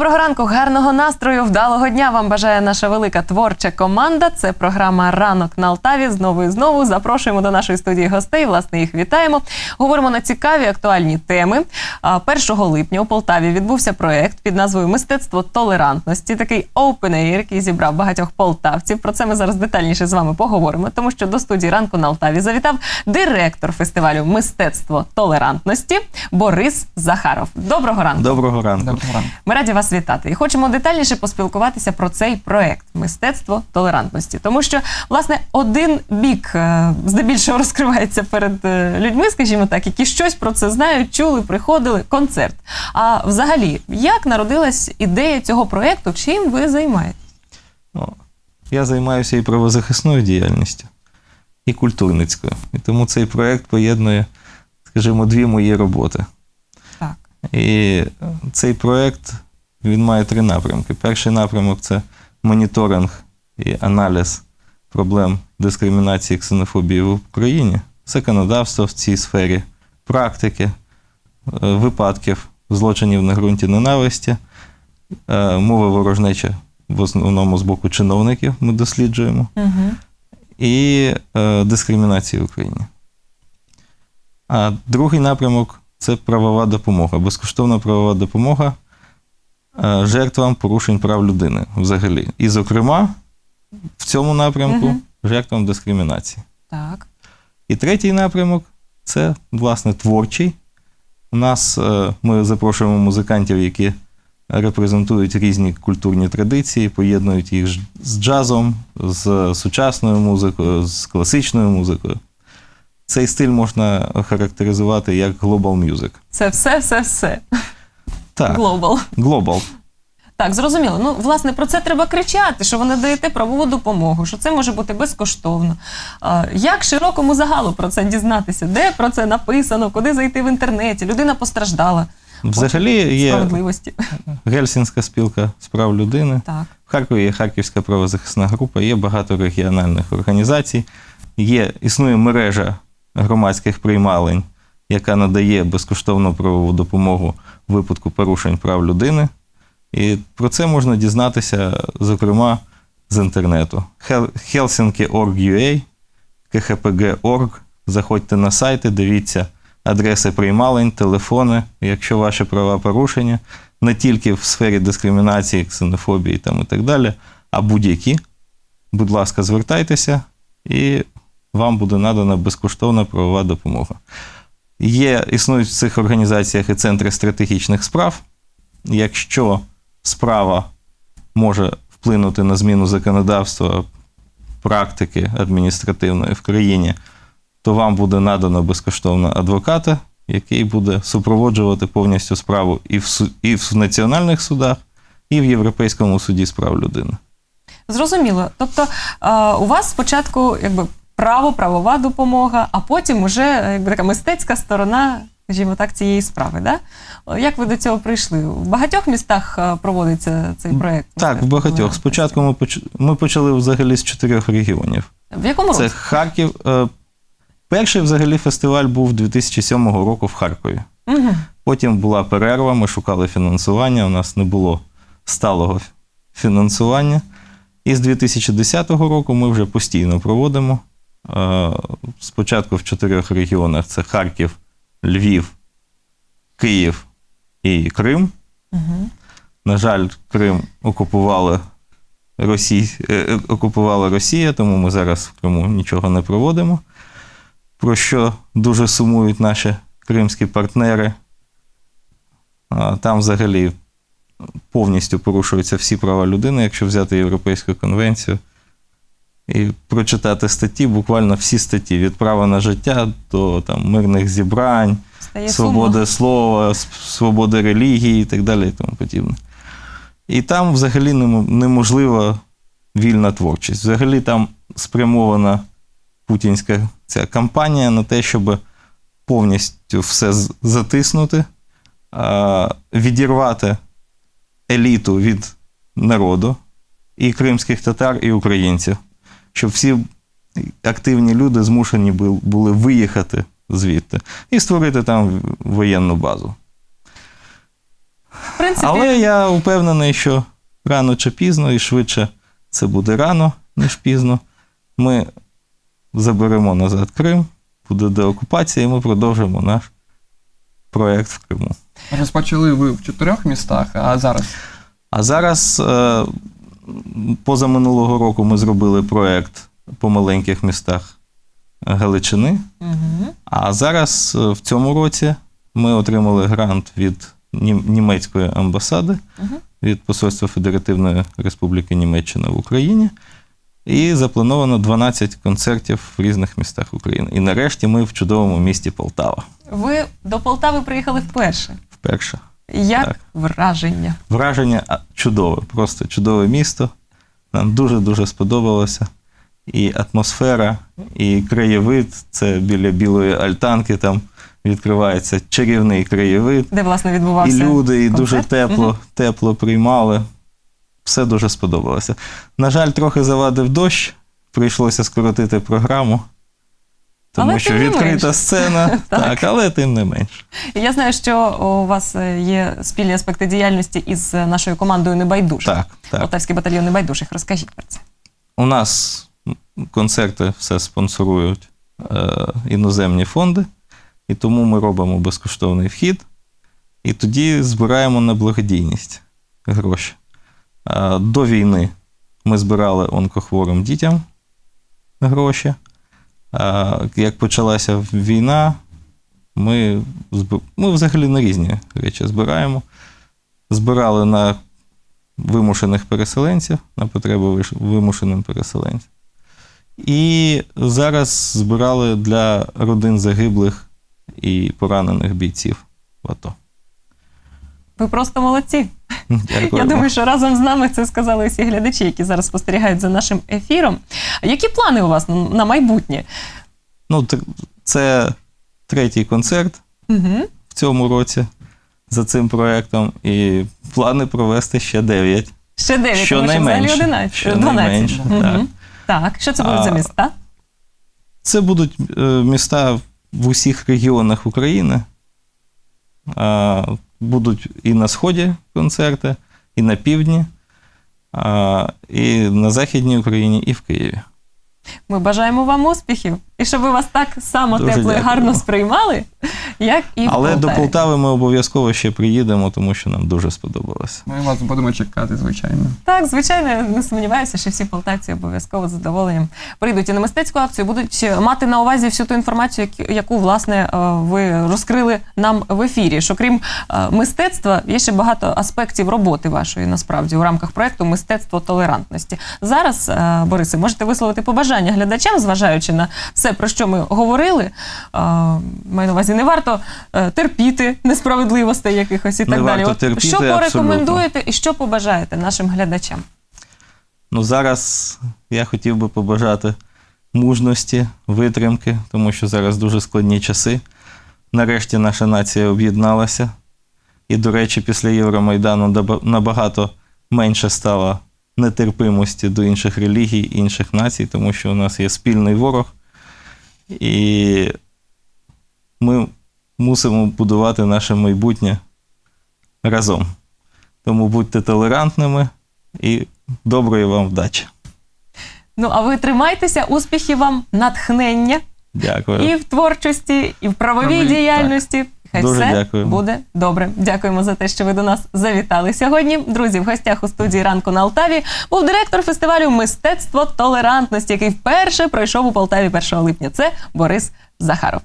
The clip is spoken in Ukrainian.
Доброго ранку, гарного настрою, вдалого дня вам бажає наша велика творча команда. Це програма Ранок на Алтаві. Знову і знову запрошуємо до нашої студії гостей. Власне, їх вітаємо. Говоримо на цікаві актуальні теми. А, 1 липня у Полтаві відбувся проект під назвою Мистецтво толерантності. Такий open air, який зібрав багатьох полтавців. Про це ми зараз детальніше з вами поговоримо, тому що до студії ранку на Алтаві завітав директор фестивалю Мистецтво толерантності Борис Захаров. Доброго ранку. Доброго ранку. Доброго ранку. Ми раді вас вітати і хочемо детальніше поспілкуватися про цей проект мистецтво толерантності, тому що власне один бік е, здебільшого розкривається перед е, людьми, скажімо так, які щось про це знають, чули, приходили. Концерт. А взагалі, як народилась ідея цього проекту? Чим ви займаєтесь? Ну, я займаюся і правозахисною діяльністю, і культурницькою. І тому цей проєкт поєднує, скажімо, дві мої роботи. Так. І цей проєкт він має три напрямки. Перший напрямок це моніторинг і аналіз проблем дискримінації і ксенофобії в Україні, законодавство в цій сфері, практики, е, випадків злочинів на ґрунті ненависті, е, мови ворожнеча в основному з боку чиновників ми досліджуємо, Угу. і е, дискримінації в Україні. А другий напрямок це правова допомога, безкоштовна правова допомога жертвам порушень прав людини взагалі. І, зокрема, в цьому напрямку Мгм. жертвам дискримінації. Так. І третій напрямок це, власне, творчий. У нас е, ми запрошуємо музикантів, які репрезентують різні культурні традиції, поєднують їх з джазом, з сучасною музикою, з класичною музикою. Цей стиль можна охарактеризувати як global music. Це все, все, все. Так, Глобал. global. Так, зрозуміло. Ну, власне, про це треба кричати, що ви надаєте правову допомогу, що це може бути безкоштовно. А, як широкому загалу про це дізнатися? Де про це написано, куди зайти в інтернеті? Людина постраждала. Взагалі є Справедливості. Гельсінська спілка з прав людини. Так. В Харкові є Харківська правозахисна група, є багато регіональних організацій, є, існує мережа громадських приймалень, яка надає безкоштовну правову допомогу в випадку порушень прав людини. І про це можна дізнатися, зокрема, з інтернету. Helsinki.org.ua, KHPG.org. Заходьте на сайти, дивіться адреси приймалень, телефони, якщо ваші права порушені, не тільки в сфері дискримінації, ксенофобії там і так далі, а будь-які. Будь ласка, звертайтеся, і вам буде надана безкоштовна правова допомога. Є, існують в цих організаціях і центри стратегічних справ. Якщо справа може вплинути на зміну законодавства, практики адміністративної в країні, то вам буде надано безкоштовно адвоката, який буде супроводжувати повністю справу і в, і в національних судах, і в Європейському суді з прав людини. Зрозуміло. Тобто у вас спочатку якби право, правова допомога, а потім уже е, якби така мистецька сторона, скажімо так, цієї справи. Да? Як ви до цього прийшли? В багатьох містах е, проводиться цей проект? Так, в багатьох. Спочатку ми, поч... ми почали взагалі з чотирьох регіонів. В якому Це році? Харків. е, Перший взагалі фестиваль був 2007 року в Харкові. Угу. Потім була перерва, ми шукали фінансування, у нас не було сталого фінансування. І з 2010 року ми вже постійно проводимо. Е, Спочатку в чотирьох регіонах: це Харків, Львів, Київ і Крим. Угу. На жаль, Крим окупували Росій... е, е, окупувала Росія, тому ми зараз в Криму нічого не проводимо. Про що дуже сумують наші кримські партнери. Там взагалі повністю порушуються всі права людини, якщо взяти Європейську конвенцію і прочитати статті, буквально всі статті, від права на життя до там, мирних зібрань, Стає свободи сумно. слова, свободи релігії і так далі і тому подібне. І там взагалі неможлива вільна творчість. Взагалі там спрямована путінська ця кампанія на те, щоб повністю все затиснути, відірвати еліту від народу, і кримських татар, і українців, щоб всі активні люди змушені були виїхати звідти і створити там воєнну базу. В принципі, Але я впевнений, що рано чи пізно, і швидше це буде рано, ніж пізно. Ми заберемо назад Крим, буде деокупація, і ми продовжимо наш проєкт в Криму. Розпочали ви в чотирьох містах, а зараз А зараз, е, позаминулого року, ми зробили проєкт по маленьких містах Галичини. Мгм. А зараз, е, в цьому році, ми отримали грант від німецької амбасади, Мгм. від Посольства Федеративної Республіки Німеччина в Україні. І заплановано 12 концертів в різних містах України. І нарешті ми в чудовому місті Полтава. ви до Полтави приїхали вперше. Вперше. Як Так. враження? Враження чудове, просто чудове місто. Нам дуже-дуже сподобалося. І атмосфера, і краєвид. Це біля білої альтанки, там відкривається чарівний краєвид. Де власне відбувався І люди, і дуже тепло, Мгм. тепло приймали. Все дуже сподобалося. На жаль, трохи завадив дощ, прийшлося скоротити програму, тому Але що відкрита менш. сцена, Так. так, але тим не менш. Я знаю, що у вас е, є спільні аспекти діяльності із е, нашою командою Небайдужих. Так, так. Полтавський батальйон Небайдужих. Розкажіть про це. У нас концерти все спонсорують е, іноземні фонди, і тому ми робимо безкоштовний вхід, і тоді збираємо на благодійність гроші. Е, до війни ми збирали онкохворим дітям гроші. Як почалася війна, ми, ми взагалі на різні речі збираємо. Збирали на вимушених переселенців, на потреби вимушеним переселенцям. І зараз збирали для родин загиблих і поранених бійців в АТО. Ви просто молодці. Дякую. Я думаю, що разом з нами це сказали всі глядачі, які зараз спостерігають за нашим ефіром. Які плани у вас на- майбутнє? Ну, це третій концерт Угу. в цьому році за цим проєктом, і плани провести ще дев'ять. Ще 9, тому що взагалі 11, Щонайменше, 12. так. так, що це будуть за міста? Це будуть е, міста в усіх регіонах України. А, Будуть і на сході концерти, і на півдні, і на Західній Україні, і в Києві. Ми бажаємо вам успіхів і щоб ви вас так само Дуже тепло і дякую. гарно сприймали, як і в Але до Полтаві. Полтави ми обов'язково ще приїдемо, тому що нам дуже сподобалося. ми вас будемо чекати, звичайно. Так, звичайно, не сумніваюся, що всі полтавці обов'язково з задоволенням прийдуть і на мистецьку акцію, будуть мати на увазі всю ту інформацію, яку- яку власне е, ви розкрили нам в ефірі. Що крім е, мистецтва, є ще багато аспектів роботи вашої насправді у рамках проекту Мистецтво толерантності. Зараз, е, Борисе, можете висловити побажання глядачам, зважаючи на все, про що ми говорили. Е, Маю на увазі, не варто е, терпіти несправедливостей якихось і Не так далі. варто От терпіти, що абсолютно. порекомендуєте і що побажаєте нашим глядачам? Ну, зараз я хотів би побажати мужності, витримки, тому що зараз дуже складні часи. Нарешті наша нація об'єдналася. І, до речі, після Євромайдану набагато менше стало нетерпимості до інших релігій, інших націй, тому що у нас є спільний ворог. І ми мусимо будувати наше майбутнє разом. Тому будьте толерантними і доброї вам вдачі. Ну а ви тримайтеся, успіхів вам, натхнення Дякую. і в творчості, і в правовій Правовій, діяльності. Хай Дуже все дякую. буде добре. Дякуємо за те, що ви до нас завітали сьогодні. Друзі, в гостях у студії ранку на Алтаві був директор фестивалю Мистецтво толерантності, який вперше пройшов у Полтаві 1 липня. Це Борис Захаров.